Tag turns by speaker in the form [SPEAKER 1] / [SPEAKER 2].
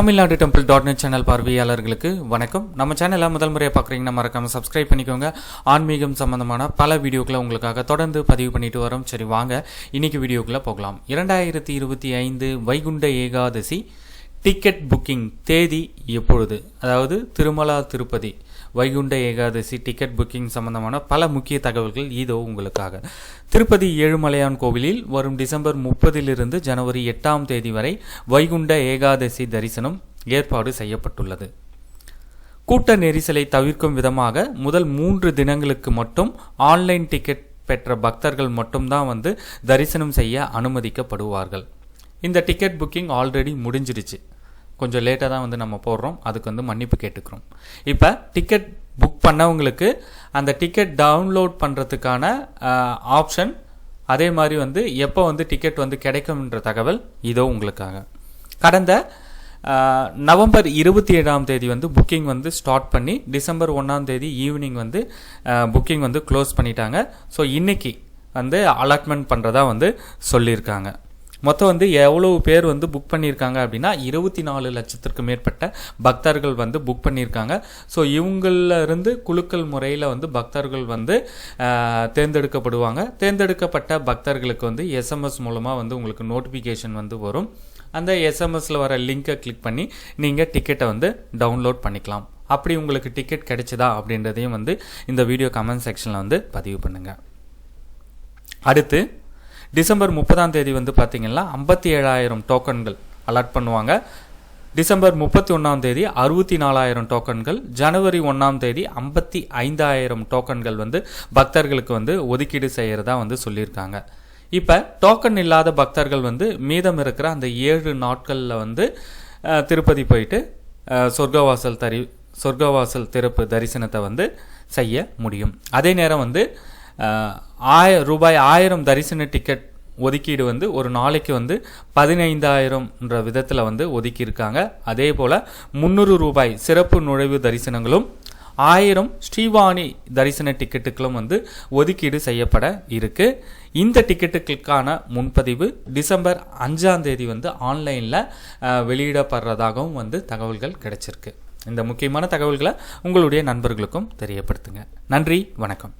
[SPEAKER 1] Tamil Nadu temple dot net channel பார்வையாளர்களுக்கு வணக்கம். நம்ம சேனலை முதல் முறையாக பார்க்குறீங்கன்னா மறக்காமல் சப்ஸ்கிரைப் பண்ணிக்கோங்க. ஆன்மீகம் சம்பந்தமான பல வீடியோக்களை உங்களுக்காக தொடர்ந்து பதிவு பண்ணிட்டு வரோம். சரி வாங்க. இன்னைக்கு வீடியோக்குள்ளே போகலாம். இரண்டாயிரத்தி இருபத்தி ஐந்து வைகுண்ட ஏகாதசி டிக்கெட் புக்கிங் தேதி எப்பொழுது? அதாவது திருமலா திருப்பதி. வைகுண்ட ஏகாதசி டிக்கெட் புக்கிங் சம்பந்தமான பல முக்கிய தகவல்கள் இதோ உங்களுக்காக. திருப்பதி ஏழுமலையான் கோவிலில் வரும் டிசம்பர் முப்பதிலிருந்து ஜனவரி எட்டாம் தேதி வரை வைகுண்ட ஏகாதசி தரிசனம் ஏற்பாடு செய்யப்பட்டுள்ளது. கூட்ட நெரிசலை தவிர்க்கும் விதமாக முதல் மூன்று தினங்களுக்கு மட்டும் ஆன்லைன் டிக்கெட் பெற்ற பக்தர்கள் மட்டும்தான் வந்து தரிசனம் செய்ய அனுமதிக்கப்படுவார்கள். இந்த டிக்கெட் புக்கிங் ஆல்ரெடி முடிஞ்சிடுச்சு. கொஞ்சம் லேட்டாக தான் வந்து நம்ம போடுறோம். அதுக்கு வந்து மன்னிப்பு கேட்டுக்கிறோம். இப்போ டிக்கெட் புக் பண்ணவங்களுக்கு அந்த டிக்கெட் டவுன்லோட் பண்ணுறதுக்கான ஆப்ஷன் அதே மாதிரி வந்து எப்போ வந்து டிக்கெட் வந்து கிடைக்கும்ன்ற தகவல் இதோ உங்களுக்காக. கடந்த நவம்பர் இருபத்தி ஏழாம் தேதி வந்து புக்கிங் வந்து ஸ்டார்ட் பண்ணி டிசம்பர் ஒன்றாம் தேதி ஈவினிங் வந்து புக்கிங் வந்து க்ளோஸ் பண்ணிட்டாங்க. ஸோ இன்றைக்கி வந்து அலாட்மெண்ட் பண்ணுறதா வந்து சொல்லியிருக்காங்க. மொத்தம் வந்து எவ்வளவு பேர் வந்து புக் பண்ணியிருக்காங்க அப்படின்னா இருபத்தி நாலு லட்சத்திற்கு மேற்பட்ட பக்தர்கள் வந்து புக் பண்ணியிருக்காங்க. ஸோ இவங்களிலிருந்து குழுக்கள் குலுக்கல் முறையில் வந்து பக்தர்கள் வந்து தேர்ந்தெடுக்கப்படுவாங்க. தேர்ந்தெடுக்கப்பட்ட பக்தர்களுக்கு வந்து எஸ்எம்எஸ் மூலமாக வந்து உங்களுக்கு நோட்டிஃபிகேஷன் வந்து வரும். அந்த எஸ்எம்எஸில் வர லிங்கை கிளிக் பண்ணி நீங்கள் டிக்கெட்டை வந்து டவுன்லோட் பண்ணிக்கலாம். அப்படி உங்களுக்கு டிக்கெட் கிடைச்சதா அப்படின்றதையும் வந்து இந்த வீடியோ கமெண்ட் செக்ஷனில் வந்து பதிவு பண்ணுங்கள் அடுத்து டிசம்பர் முப்பதாம் தேதி வந்து பார்த்தீங்கன்னா ஐம்பத்தி ஏழாயிரம் டோக்கன்கள் அலாட் பண்ணுவாங்க. டிசம்பர் முப்பத்தி ஒன்றாம் தேதி அறுபத்தி நாலாயிரம் டோக்கன்கள் ஜனவரி ஒன்றாம் தேதி ஐம்பத்தி ஐந்தாயிரம் டோக்கன்கள் வந்து பக்தர்களுக்கு வந்து ஒதுக்கீடு செய்கிறதா வந்து சொல்லியிருக்காங்க. இப்போ டோக்கன் இல்லாத பக்தர்கள் வந்து மீதம் இருக்கிற அந்த ஏழு நாட்களில் வந்து திருப்பதி போயிட்டு சொர்க்கவாசல் தரி சொர்க்கவாசல் திறப்பு தரிசனத்தை வந்து செய்ய முடியும். அதே நேரம் வந்து ஆய ரூபாய் ஆயிரம் தரிசன டிக்கெட் ஒதுக்கீடு வந்து ஒரு நாளைக்கு வந்து பதினைந்தாயிரம்ன்ற விதத்தில் வந்து ஒதுக்கியிருக்காங்க. அதே போல் முந்நூறு ரூபாய் சிறப்பு நுழைவு தரிசனங்களும் ஆயிரம் ஸ்ரீவாணி தரிசன டிக்கெட்டுகளும் வந்து ஒதுக்கீடு செய்யப்பட இருக்கு. இந்த டிக்கெட்டுகளுக்கான முன்பதிவு டிசம்பர் அஞ்சாம் தேதி வந்து ஆன்லைனில் வெளியிடப்படுறதாகவும் வந்து தகவல்கள் கிடைச்சிருக்கு. இந்த முக்கியமான தகவல்களை உங்களுடைய நண்பர்களுக்கும் தெரியப்படுத்துங்க. நன்றி வணக்கம்.